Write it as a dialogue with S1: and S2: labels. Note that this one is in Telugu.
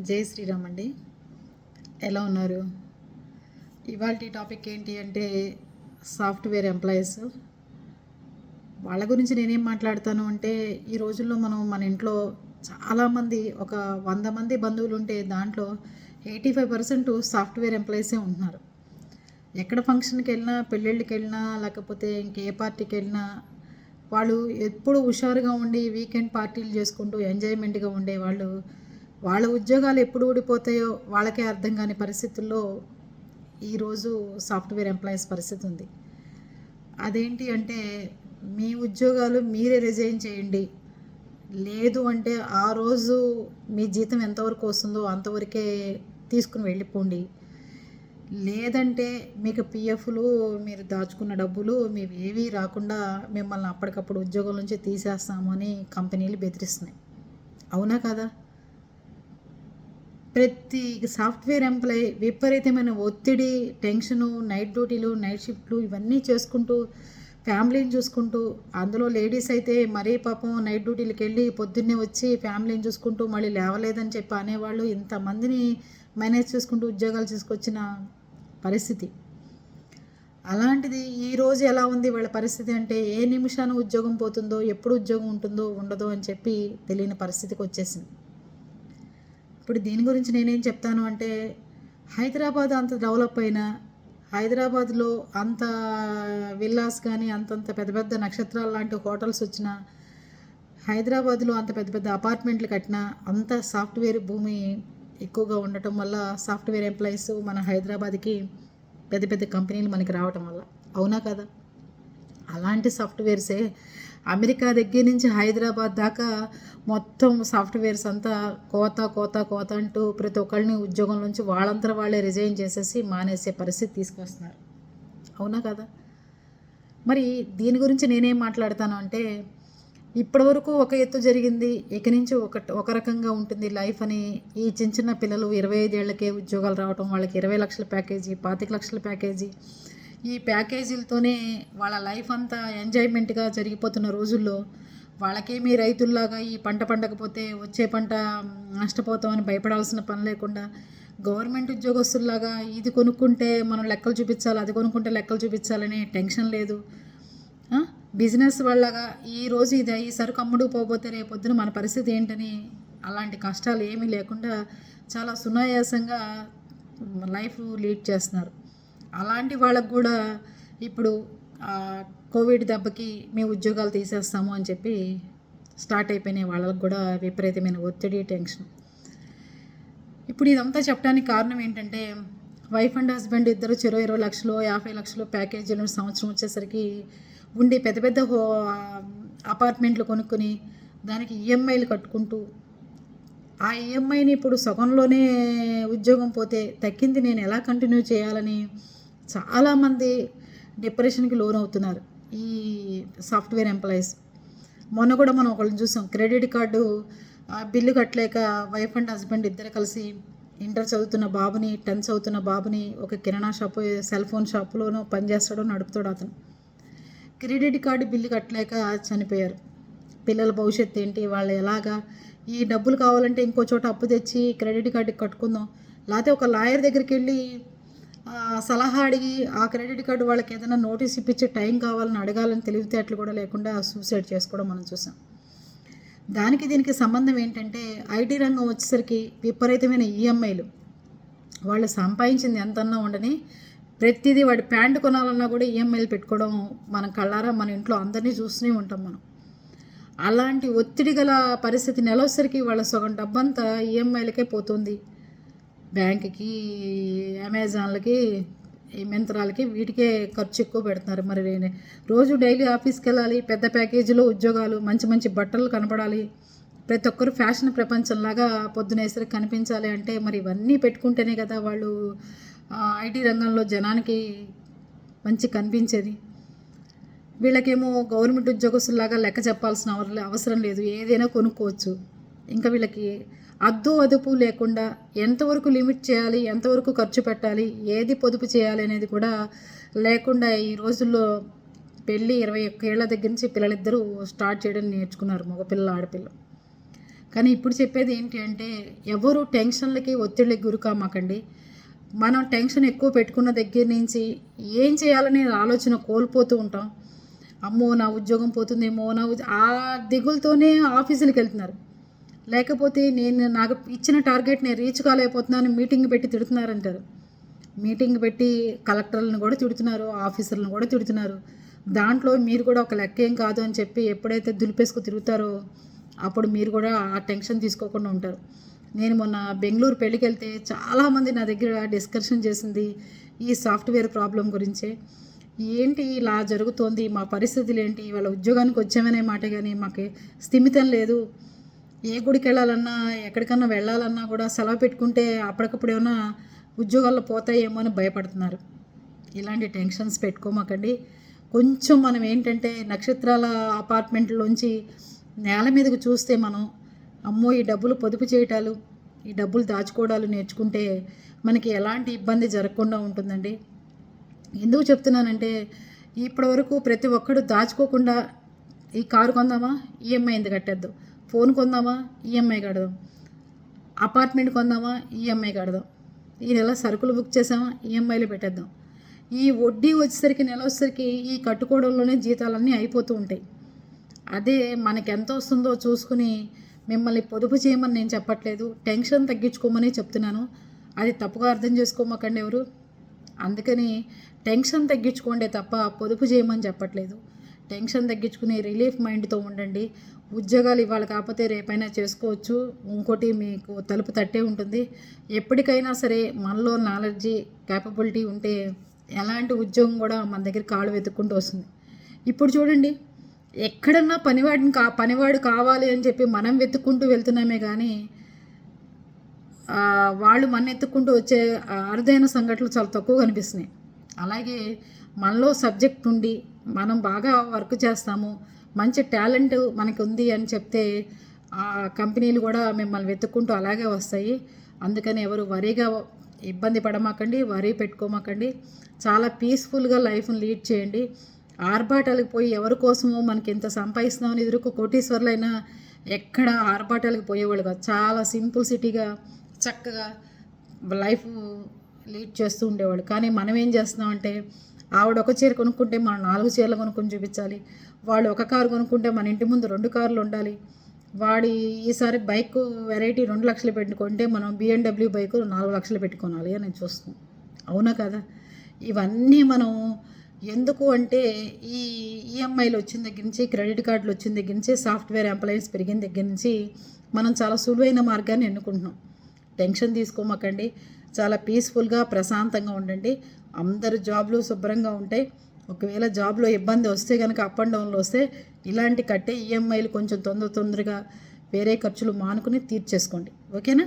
S1: జై శ్రీరామ్ అండి. ఎలా ఉన్నారు? ఇవాళ టాపిక్ ఏంటి అంటే సాఫ్ట్వేర్ ఎంప్లాయీస్. వాళ్ళ గురించి నేనేం మాట్లాడతాను అంటే ఈ రోజుల్లో మనం మన ఇంట్లో చాలామంది ఒక వంద మంది బంధువులు ఉంటే దాంట్లో ఎయిటీ ఫైవ్ పర్సెంట్ సాఫ్ట్వేర్ ఎంప్లాయీసే ఉంటున్నారు. ఎక్కడ ఫంక్షన్కి వెళ్ళినా పెళ్ళిళ్ళకి వెళ్ళినా లేకపోతే ఇంకే పార్టీకి వెళ్ళినా వాళ్ళు ఎప్పుడు హుషారుగా ఉండి వీకెండ్ పార్టీలు చేసుకుంటూ ఎంజాయ్మెంట్గా ఉండే వాళ్ళు వాళ్ళ ఉద్యోగాలు ఎప్పుడు ఊడిపోతాయో వాళ్ళకే అర్థం కాని పరిస్థితుల్లో ఈరోజు సాఫ్ట్వేర్ ఎంప్లాయీస్ పరిస్థితి ఉంది. అదేంటి అంటే మీ ఉద్యోగాలు మీరే రిజైన్ చేయండి. లేదు అంటే ఆ రోజు మీ జీతం ఎంతవరకు వస్తుందో అంతవరకే తీసుకుని వెళ్ళిపోండి. లేదంటే మీకు పిఎఫ్లు మీరు దాచుకున్న డబ్బులు మేము ఏవి రాకుండా మిమ్మల్ని అప్పటికప్పుడు ఉద్యోగం నుంచి తీసేస్తాము అని కంపెనీలు బెదిరిస్తున్నాయి. అవునా కదా? ప్రతి సాఫ్ట్వేర్ ఎంప్లాయీ విపరీతమైన ఒత్తిడి టెన్షను నైట్ డ్యూటీలు నైట్ షిఫ్ట్లు ఇవన్నీ చేసుకుంటూ ఫ్యామిలీని చూసుకుంటూ అందులో లేడీస్ అయితే మరీ పాపం నైట్ డ్యూటీలకు వెళ్ళి పొద్దున్నే వచ్చి ఫ్యామిలీని చూసుకుంటూ మళ్ళీ లేవలేదని చెప్పి అనేవాళ్ళు ఇంతమందిని మేనేజ్ చేసుకుంటూ ఉద్యోగాలు తీసుకొచ్చిన పరిస్థితి. అలాంటిది ఈ రోజు ఎలా ఉంది వాళ్ళ పరిస్థితి అంటే ఏ నిమిషాన ఉద్యోగం పోతుందో ఎప్పుడు ఉద్యోగం ఉంటుందో ఉండదో అని చెప్పి తెలియని పరిస్థితికి వచ్చేసింది. ఇప్పుడు దీని గురించి నేనేం చెప్తాను అంటే హైదరాబాద్ అంత డెవలప్ అయినా హైదరాబాద్లో అంత విల్లాస్ కానీ అంతంత పెద్ద పెద్ద నక్షత్రాలు లాంటి హోటల్స్ వచ్చినా హైదరాబాద్లో అంత పెద్ద పెద్ద అపార్ట్మెంట్లు కట్టినా అంత సాఫ్ట్వేర్ భూమి ఎక్కువగా ఉండటం వల్ల సాఫ్ట్వేర్ ఎంప్లాయీస్ మన హైదరాబాద్కి పెద్ద పెద్ద కంపెనీలు మనకి రావటం వల్ల. అవునా కదా? అలాంటి సాఫ్ట్వేర్సే అమెరికా దగ్గర నుంచి హైదరాబాద్ దాకా మొత్తం సాఫ్ట్వేర్స్ అంతా కోత కోత కోత అంటూ ప్రతి ఒక్కరిని ఉద్యోగం నుంచి వాళ్ళంతా వాళ్ళే రిజైన్ చేసేసి మానేసే పరిస్థితి తీసుకొస్తున్నారు. అవునా కదా? మరి దీని గురించి నేనేం మాట్లాడతాను అంటే ఇప్పటివరకు ఒక ఎత్తు జరిగింది ఇక నుంచి ఒక ఒక రకంగా ఉంటుంది లైఫ్ అని ఈ చిన్న చిన్న పిల్లలు ఇరవై ఐదేళ్ళకే ఉద్యోగాలు రావటం వాళ్ళకి ఇరవై లక్షల ప్యాకేజీ పాతిక లక్షల ప్యాకేజీ ఈ ప్యాకేజీలతోనే వాళ్ళ లైఫ్ అంతా ఎంజాయ్మెంట్గా జరిగిపోతున్న రోజుల్లో వాళ్ళకేమీ రైతుల్లాగా ఈ పంట పండకపోతే వచ్చే పంట నష్టపోతామని భయపడాల్సిన పని లేకుండా గవర్నమెంట్ ఉద్యోగస్తుల్లాగా ఇది కొనుక్కుంటే మనం లెక్కలు చూపించాలి అది కొనుక్కుంటే లెక్కలు చూపించాలనే టెన్షన్ లేదు. బిజినెస్ వాళ్ళగా ఈ రోజు ఇది ఈ సరుకు అమ్ముడు పోతే రేపొద్దున మన పరిస్థితి ఏంటని అలాంటి కష్టాలు ఏమీ లేకుండా చాలా సునాయాసంగా లైఫ్ లీడ్ చేస్తున్నారు. అలాంటి వాళ్ళకు కూడా ఇప్పుడు కోవిడ్ దెబ్బకి మేము ఉద్యోగాలు తీసేస్తాము అని చెప్పి స్టార్ట్ అయిపోయినాయి వాళ్ళకు కూడా విపరీతమైన ఒత్తిడి టెన్షన్. ఇప్పుడు ఇదంతా చెప్పడానికి కారణం ఏంటంటే వైఫ్ అండ్ హస్బెండ్ ఇద్దరు చెరో ఇరవై లక్షలు యాభై లక్షలు ప్యాకేజీలు సంవత్సరం వచ్చేసరికి ఉండి పెద్ద పెద్ద హో అపార్ట్మెంట్లు కొనుక్కొని దానికి ఈఎంఐలు కట్టుకుంటూ ఆ ఈఎంఐని ఇప్పుడు సగంలోనే ఉద్యోగం పోతే తగ్గింది నేను ఎలా కంటిన్యూ చేయాలని చాలామంది డిప్రెషన్కి లోన్ అవుతున్నారు ఈ సాఫ్ట్వేర్ ఎంప్లాయీస్. మొన్న కూడా మనం ఒకళ్ళని చూసాం. క్రెడిట్ కార్డు బిల్లు కట్టలేక వైఫ్ అండ్ హస్బెండ్ ఇద్దరు కలిసి ఇంటర్ చదువుతున్న బాబుని టెన్త్ చదువుతున్న బాబుని ఒక కిరాణా షాపు సెల్ ఫోన్ షాపులోనో పనిచేస్తాడో నడుపుతాడు అతను. క్రెడిట్ కార్డు బిల్లు కట్టలేక చనిపోయారు. పిల్లల భవిష్యత్తు ఏంటి? వాళ్ళు ఎలాగా? ఈ డబ్బులు కావాలంటే ఇంకో చోట అప్పు తెచ్చి క్రెడిట్ కార్డుకి కట్టుకుందాం. లేకపోతే ఒక లాయర్ దగ్గరికి వెళ్ళి సలహా అడిగి ఆ క్రెడిట్ కార్డు వాళ్ళకి ఏదైనా నోటీస్ ఇప్పించే టైం కావాలని అడగాలని తెలివితేటలు కూడా లేకుండా సూసైడ్ చేసుకోవడం మనం చూసాం. దానికి దీనికి సంబంధం ఏంటంటే ఐటీ రంగం వచ్చేసరికి విపరీతమైన ఈఎంఐలు. వాళ్ళు సంపాదించింది ఎంతన్నా ఉండని ప్రతిదీ వాడి ప్యాంటు కొనాలన్నా కూడా ఈఎంఐలు పెట్టుకోవడం మనం కళ్ళారా మన ఇంట్లో అందరినీ చూస్తూనే ఉంటాం మనం. అలాంటి ఒత్తిడి గల పరిస్థితి నెలసరికి వాళ్ళ సగం డబ్బంతా ఈఎంఐలకే పోతుంది. బ్యాంక్కి అమెజాన్లకి ఈ మింత్రాలకి వీటికే ఖర్చు ఎక్కువ పెడుతున్నారు. మరి నేను రోజు డైలీ ఆఫీస్కి వెళ్ళాలి పెద్ద ప్యాకేజీలో ఉద్యోగాలు మంచి మంచి బట్టలు కనపడాలి ప్రతి ఒక్కరు ఫ్యాషన్ ప్రపంచంలాగా పొద్దునేసరికి కనిపించాలి అంటే మరి ఇవన్నీ పెట్టుకుంటేనే కదా వాళ్ళు ఐటీ రంగంలో జనానికి మంచి కనిపించేది. వీళ్ళకేమో గవర్నమెంట్ ఉద్యోగస్తులాగా లెక్క చెప్పాల్సిన అవసరం లేదు. ఏదైనా కొనుక్కోవచ్చు. ఇంకా వీళ్ళకి అద్దు అదుపు లేకుండా ఎంతవరకు లిమిట్ చేయాలి ఎంతవరకు ఖర్చు పెట్టాలి ఏది పొదుపు చేయాలి అనేది కూడా లేకుండా ఈ రోజుల్లో పెళ్ళి ఇరవై ఒక్క ఏళ్ళ దగ్గర నుంచి పిల్లలిద్దరూ స్టార్ట్ చేయడం నేర్చుకున్నారు మగపిల్ల ఆడపిల్ల కానీ ఇప్పుడు చెప్పేది ఏంటి అంటే ఎవరు టెన్షన్లకి ఒత్తిళ్ళకి గురి కామాకండి. మనం టెన్షన్ ఎక్కువ పెట్టుకున్న దగ్గర నుంచి ఏం చేయాలనే ఆలోచన కోల్పోతూ ఉంటాం. అమ్మో నా ఉద్యోగం పోతుందేమో నా ఆ దిగులతోనే ఆఫీసులకు వెళ్తున్నారు. లేకపోతే నేను నాకు ఇచ్చిన టార్గెట్ నేను రీచ్ కాలేకపోతున్నాను మీటింగ్ పెట్టి తిడుతున్నారంటారు. మీటింగ్ పెట్టి కలెక్టర్లను కూడా తిడుతున్నారు ఆఫీసర్లను కూడా తిడుతున్నారు. దాంట్లో మీరు కూడా ఒక లెక్క ఏం కాదు అని చెప్పి ఎప్పుడైతే దులిపేసుకు తిరుగుతారో అప్పుడు మీరు కూడా ఆ టెన్షన్ తీసుకోకుండా ఉంటారు. నేను మొన్న బెంగళూరు పెళ్ళికి వెళ్తే చాలామంది నా దగ్గర డిస్కషన్ చేసింది ఈ సాఫ్ట్వేర్ ప్రాబ్లం గురించే. ఏంటి ఇలా జరుగుతోంది మా పరిస్థితులు ఏంటి వాళ్ళ ఉద్యోగానికి వచ్చామనే మాట కానీ మాకు స్థిమితం లేదు. ఏ గుడికి వెళ్ళాలన్నా ఎక్కడికన్నా వెళ్ళాలన్నా కూడా సెలవు పెట్టుకుంటే అప్పటికప్పుడు ఏమైనా ఉద్యోగాల్లో పోతాయేమో అని భయపడుతున్నారు. ఇలాంటి టెన్షన్స్ పెట్టుకోమాకండి. కొంచెం మనం ఏంటంటే నక్షత్రాల అపార్ట్మెంట్లోంచి నేల మీదకు చూస్తే మనం అమ్మో ఈ డబ్బులు పొదుపు చేయటాలు ఈ డబ్బులు దాచుకోవడాలు నేర్చుకుంటే మనకి ఎలాంటి ఇబ్బంది జరగకుండా ఉంటుందండి. ఎందుకు చెప్తున్నానంటే ఇప్పటివరకు ప్రతి ఒక్కడు దాచుకోకుండా ఈ కారు కొందామా? ఈఎంఐ ఎంత కట్టేద్దాం? ఫోన్ కొందామా? ఈఎంఐ కడదాం. అపార్ట్మెంట్ కొందామా? ఈఎంఐ కడదాం. ఈ నెల సరుకులు బుక్ చేసామా? ఈఎంఐలు పెట్టేద్దాం. ఈ వడ్డీ వచ్చేసరికి నెల వచ్చేసరికి ఈ కట్టుకోవడంలోనే జీతాలన్నీ అయిపోతూ ఉంటాయి. అదే మనకి ఎంత వస్తుందో చూసుకుని మిమ్మల్ని పొదుపు చేయమని నేను చెప్పట్లేదు. టెన్షన్ తగ్గించుకోమని చెప్తున్నాను. అది తప్పుగా అర్థం చేసుకోమాకండి ఎవరు? అందుకని టెన్షన్ తగ్గించుకోండి తప్ప పొదుపు చేయమని చెప్పట్లేదు. టెన్షన్ తగ్గించుకుని రిలీఫ్ మైండ్తో ఉండండి. ఉద్యోగాలు ఇవాళ కాకపోతే రేపైనా చేసుకోవచ్చు. ఇంకోటి మీకు తలుపు తట్టే ఉంటుంది. ఎప్పటికైనా సరే మనలో నాలెడ్జీ క్యాపబిలిటీ ఉంటే ఎలాంటి ఉద్యోగం కూడా మన దగ్గర కాళ్ళు వెతుక్కుంటూ వస్తుంది. ఇప్పుడు చూడండి ఎక్కడన్నా పనివాడిని కా పనివాడు కావాలి అని చెప్పి మనం వెతుక్కుంటూ వెళ్తున్నామే కానీ వాళ్ళు మన ఎత్తుక్కుంటూ వచ్చే అరుదైన సంఘటనలు చాలా తక్కువ కనిపిస్తున్నాయి. అలాగే మనలో సబ్జెక్ట్ ఉండి మనం బాగా వర్క్ చేస్తాము మంచి టాలెంట్ మనకు ఉంది అని చెప్తే ఆ కంపెనీలు కూడా మిమ్మల్ని వెతుక్కుంటూ అలాగే వస్తాయి. అందుకని ఎవరు వరిగా ఇబ్బంది పడమాకండి వరి పెట్టుకోమాకండి. చాలా పీస్ఫుల్గా లైఫ్ని లీడ్ చేయండి. ఆర్భాటాలకు పోయి ఎవరి కోసమో మనకి ఇంత సంపాదిస్తున్నామని ఎదురుకు కోటీశ్వర్లైనా ఎక్కడ ఆర్భాటాలకు పోయేవాళ్ళు కాదు. చాలా సింపుల్ సిటీగా చక్కగా లైఫ్ లీడ్ చేస్తూ ఉండేవాడు కానీ మనం ఏం చేస్తున్నామంటే ఆవిడ ఒక చీర కొనుక్కుంటే మనం నాలుగు చీరలు కొనుక్కొని చూపించాలి. వాళ్ళు ఒక కారు కొనుక్కుంటే మన ఇంటి ముందు రెండు కార్లు ఉండాలి. వాడి ఈసారి బైక్ వెరైటీ రెండు లక్షలు పెట్టుకుంటే మనం బిఎండబ్ల్యూ బైక్ నాలుగు లక్షలు పెట్టుకోవాలి అని చూస్తున్నాం. అవునా కదా? ఇవన్నీ మనం ఎందుకు అంటే ఈ ఈఎంఐలు వచ్చిన దగ్గర నుంచి క్రెడిట్ కార్డులు వచ్చిన దగ్గర నుంచి సాఫ్ట్వేర్ ఎంప్లాయీస్ పెరిగిన దగ్గర నుంచి మనం చాలా సులువైన మార్గాన్ని ఎన్నుకుంటున్నాం. టెన్షన్ తీసుకోమాకండి. చాలా పీస్ఫుల్గా ప్రశాంతంగా ఉండండి. అందరు జాబ్లు శుభ్రంగా ఉంటాయి ఒకవేళ జాబ్లో ఇబ్బంది వస్తే కనుక అప్ అండ్ డౌన్లో వస్తే ఇలాంటి కట్టే ఈఎంఐలు కొంచెం తొందర తొందరగా వేరే ఖర్చులు మానుకుని తీర్చేసుకోండి. ఓకేనా?